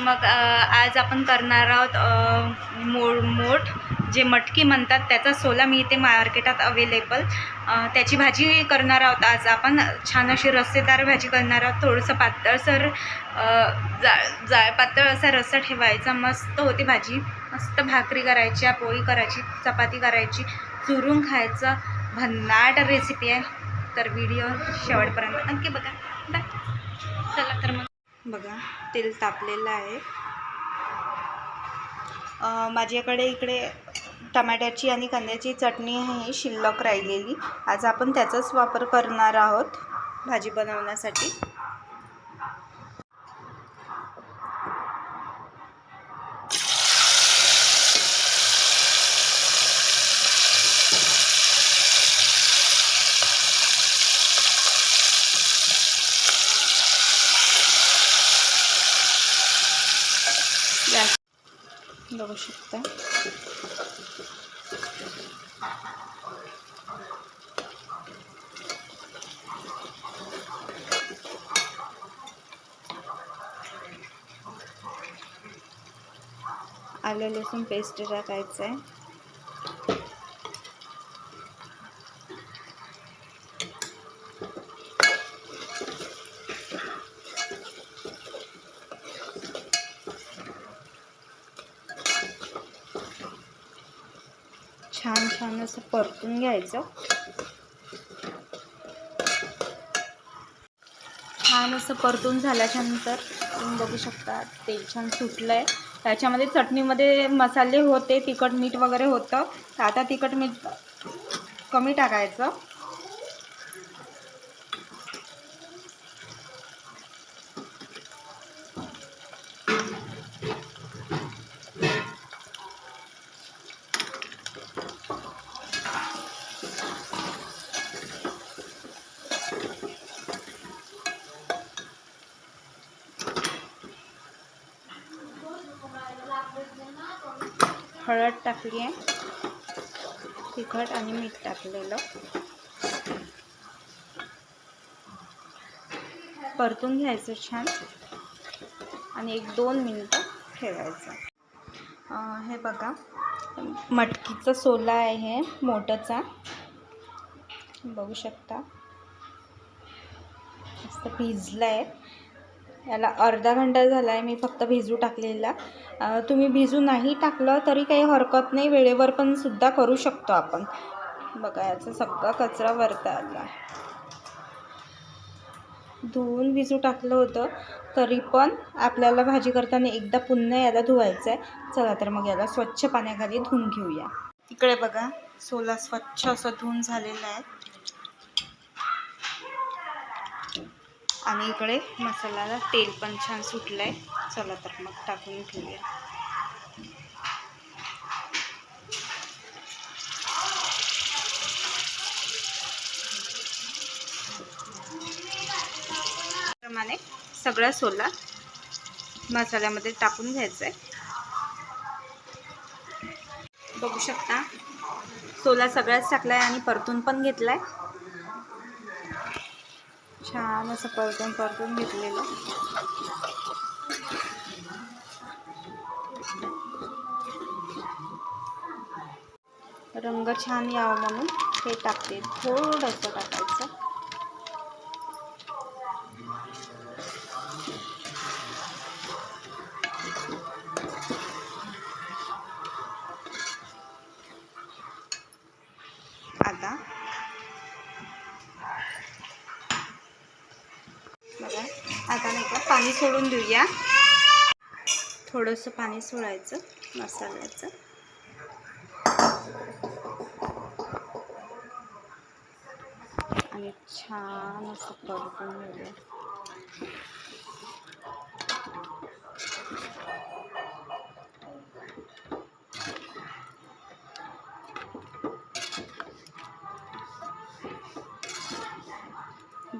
मग आज आपण करणार आहोत मोड मोठ जे मटकी म्हणतात त्याचा सोला मी इथे मार्केटात अवेलेबल त्याची भाजी करणार आहोत आज आपण. छान अशी रस्सेदार भाजी करणार आहोत. थोडंसं पातळसर अ, जाळ जाळ पातळ असा रस्सा ठेवायचा. मस्त होती भाजी. मस्त भाकरी करायची पोळी करायची चपाती करायची. चुरून खायचं. भन्नाट रेसिपी आहे. तर व्हिडिओ शेवटपर्यंत. नक्की बघा. बाय चला तर मग. बघा तेल तापलेलं आहे. माझ्याकडे इकडे टमाट्याची आणि कांद्याची चटणी आहे शिल्लक राहिलेली. आज आपण त्याचाच वापर करणार आहोत भाजी बनवण्यासाठी गॅस बघू शकता आलं लसूण पेस्ट टाकायचं आहे छान असं परतून घ्यायचं. छान असं परतून झाल्याच्यानंतर तुम्ही बघू शकता तेल छान सुटलं आहे त्याच्यामध्ये चटणीमध्ये मसाले होते तिखट मीठ वगैरे होतं. तर आता तिखट मीठ कमी टाकायचं. हळद टाकली आहे. तिखट आणि मीठ टाकलेलं. परतून घ्यायचं छान. आणि एक दोन मिनटं ठेवायचं. हे बघा. मटकीचा सोला आहे मोठंचा. बघू शकता. मस्त भिजला आहे याला अर्धा घंटा झाला आहे मी फक्त भिजू टाकलेला. तुम्ही भिजू नाही टाकलं तरी काही हरकत नाही वेळेवर पण सुद्धा करू शकतो आपण. बघा याचा सगळा कचरा वरता आला. धुवून भिजू टाकलं होतं तरी पण आपल्याला भाजी करताना एकदा पुन्हा याला धुवायचं आहे चला तर मग याला स्वच्छ पाण्याखाली धुवून घेऊया. इकडे बघा सोला स्वच्छ असं धुवून झालेलं आहे. आणि इकडे मसाल्याला तेल पण छान सुटलं आहे चला तर मग टाकून ठेवूया प्रमाणे सगळा सोला मसाल्यामध्ये टाकून घ्यायचा आहे बघू शकता सोला सगळ्याच टाकला आहे आणि परतून पण घेतला आहे छान असं परतून परतून घेतलेलं. रंग छान यावं म्हणून हे टाकते. थोडंसं टाकायचं. पाणी सोडून देऊया. थोडंसं पाणी सोडायचं मसाल्याचं. आणि छान असं परतून घेऊया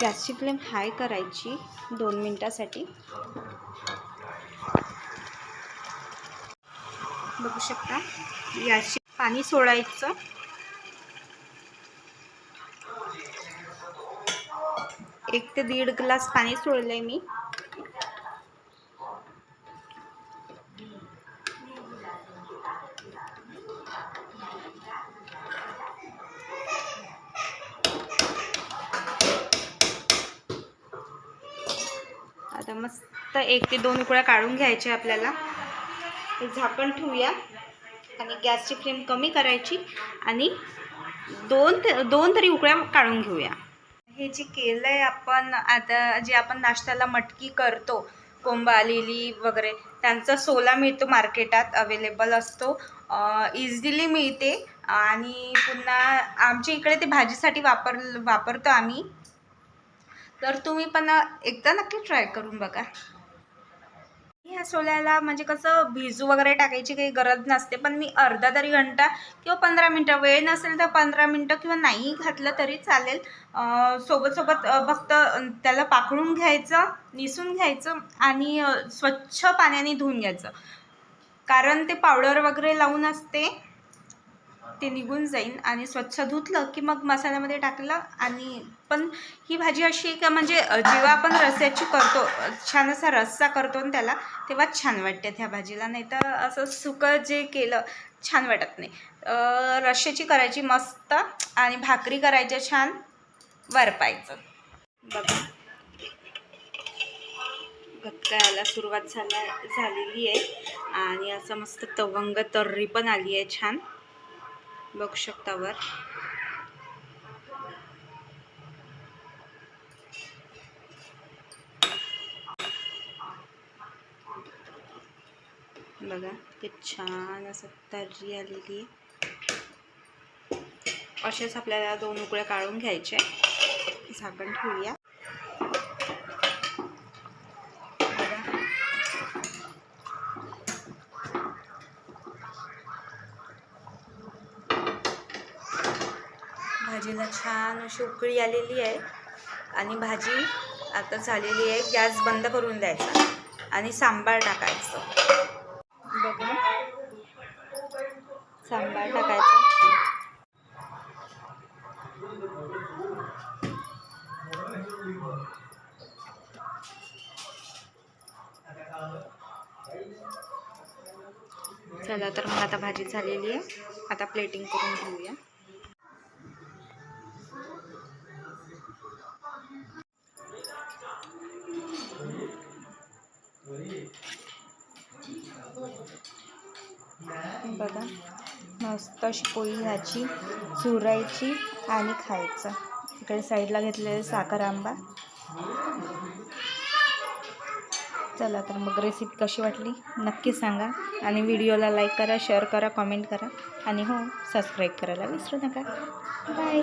गॅसची फ्लेम हाय करायची दोन मिनटासाठी. बघू शकता गॅसची पाणी सोडायचं. एक ते दीड ग्लास पाणी सोडलं आहे मी तर मस्त एक ते दोन उकळ्या काढून घ्यायच्या आपल्याला. झाकण ठेवूया. आणि गॅसची फ्लेम कमी करायची. आणि दोन ते दोन तरी उकळ्या काढून घेऊया. हे जे केलं आहे आपण आता जे आपण नाश्त्याला मटकी करतो कोंबा लिली वगैरे त्यांचा सोला मिळतो मार्केटात अवेलेबल असतो. इझिली मिळते. आणि पुन्हा आमच्या इकडे ते भाजीसाठी वापर वापरतो आम्ही. तर तुम्ही पण एकदा नक्की ट्राय करून बघा. ह्या सोल्याला म्हणजे कसं भिजू वगैरे टाकायची काही गरज नसते पण मी अर्धा तरी घंटा किंवा पंधरा मिनटं वेळ नसेल तर पंधरा मिनटं किंवा नाही घातलं तरी चालेल. सोबत सोबत फक्त त्याला पाखळून घ्यायचं निसून घ्यायचं आणि स्वच्छ पाण्याने धुवून घ्यायचं. कारण ते पावडर वगैरे लावून असते ते निघून जाईन आणि स्वच्छ धुतलं की मग मसाल्यामध्ये टाकलं आणि पण ही भाजी अशी आहे का म्हणजे जेव्हा आपण रस्याची करतो छान असा रस्सा करतो ना त्याला तेव्हा छान वाटते त्या भाजीला. नाही तर असं सुकं जे केलं छान वाटत नाही. रश्याची करायची मस्त आणि भाकरी करायच्या छान वरपायचं. बघा. गटका सुरुवात झाला झालेली आहे. आणि असं मस्त तवंग तर्री पण आली आहे छान. बघू शकता वर. बघा ते छान असं तर्री आलेली. असेच आपल्याला दोन उकळ्या काढून घ्यायचे झाकण ठेवूया. भाजीला छान अशी उकळी आलेली आहे. आणि भाजी आता झालेली आहे. गॅस बंद करून द्यायचा. आणि सांबार टाकायचं. बघा. सांबार टाकायचा. चला तर मग आता भाजी झालेली आहे. आता प्लेटिंग करून घेऊया. अशी पोळी ह्याची चुरायची आणि खायचं. इकडे साईडला घेतलेले साखर आंबा. चला तर मग रेसिपी कशी वाटली नक्की सांगा. आणि व्हिडिओला लाईक करा शेअर करा कॉमेंट करा. आणि हो सबस्क्राईब करायला विसरू नका. बाय